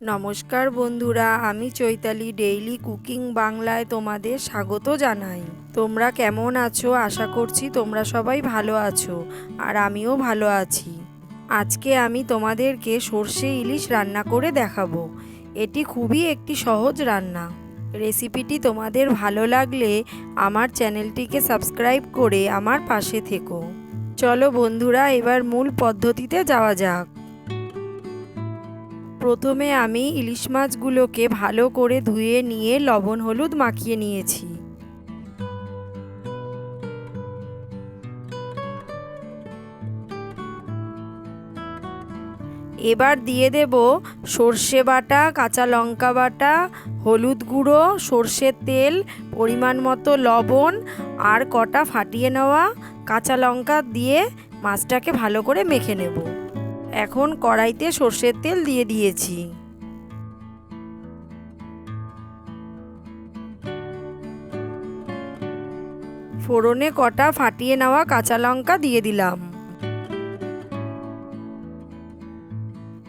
নমস্কার বন্ধুরা, আমি চৈতালি ডেইলি কুকিং বাংলায় তোমাদের স্বাগত জানাই। তোমরা কেমন আছো? আশা করছি তোমরা সবাই ভালো আছো আর আমিও ভালো আছি। আজকে আমি তোমাদেরকে সর্ষে ইলিশ রান্না করে দেখাবো। এটি খুবই একটি সহজ রান্না। রেসিপিটি তোমাদের ভালো লাগলে আমার চ্যানেলটিকে সাবস্ক্রাইব করে আমার পাশে থেকো। চলো বন্ধুরা, এবার মূল পদ্ধতিতে যাওয়া যাক। প্রথমে আমি ইলিশ মাছগুলোকে ভালো করে ধুয়ে নিয়ে লবণ হলুদ মাখিয়ে নিয়েছি। এবার দিয়ে দেব সর্ষে বাটা, কাঁচা লঙ্কা বাটা, হলুদ গুঁড়ো, সর্ষের তেল, পরিমাণ মতো লবণ আর কটা ফাটিয়ে নেওয়া কাঁচা লঙ্কা দিয়ে মাছটাকে ভালো করে মেখে নেব। এখন কড়াইতে সর্ষের তেল দিয়ে দিয়েছি। ফোড়নে কটা ফাটিয়ে নেওয়া কাঁচা লঙ্কা দিয়ে দিলাম।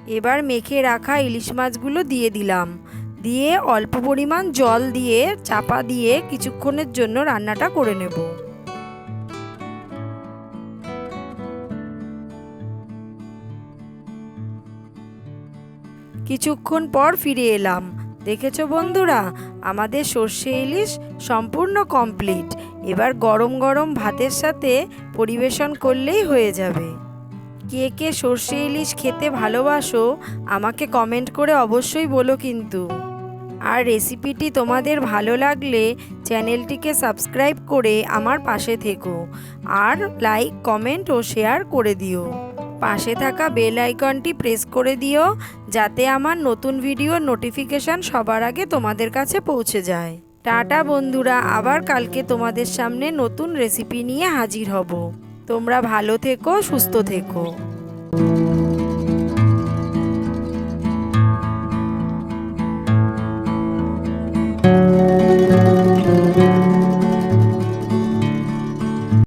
এবার মেখে রাখা ইলিশ মাছগুলো দিয়ে দিলাম। দিয়ে অল্প পরিমাণ জল দিয়ে চাপা দিয়ে কিছুক্ষণের জন্য রান্নাটা করে নেব। কিছুক্ষণ পর ফিরে এলাম। দেখেছ বন্ধুরা, আমাদের সর্ষে ইলিশ সম্পূর্ণ কমপ্লিট এবার গরম গরম ভাতের সাথে পরিবেশন করলেই হয়ে যাবে। কে কে সর্ষে ইলিশ খেতে ভালোবাসো, আমাকে কমেন্ট করে অবশ্যই বলো কিন্তু। আর রেসিপিটি তোমাদের ভালো লাগলে চ্যানেলটিকে সাবস্ক্রাইব করে আমার পাশে থেকো। আর লাইক কমেন্ট ও শেয়ার করে দিও। পাশে থাকা বেল আইকনটি প্রেস করে দিও, যাতে আমার নতুন ভিডিওর নোটিফিকেশান সবার আগে তোমাদের কাছে পৌঁছে যায়। টাটা বন্ধুরা, আবার কালকে তোমাদের সামনে নতুন রেসিপি নিয়ে হাজির হব। তোমরা ভালো থেকো, সুস্থ থেকো।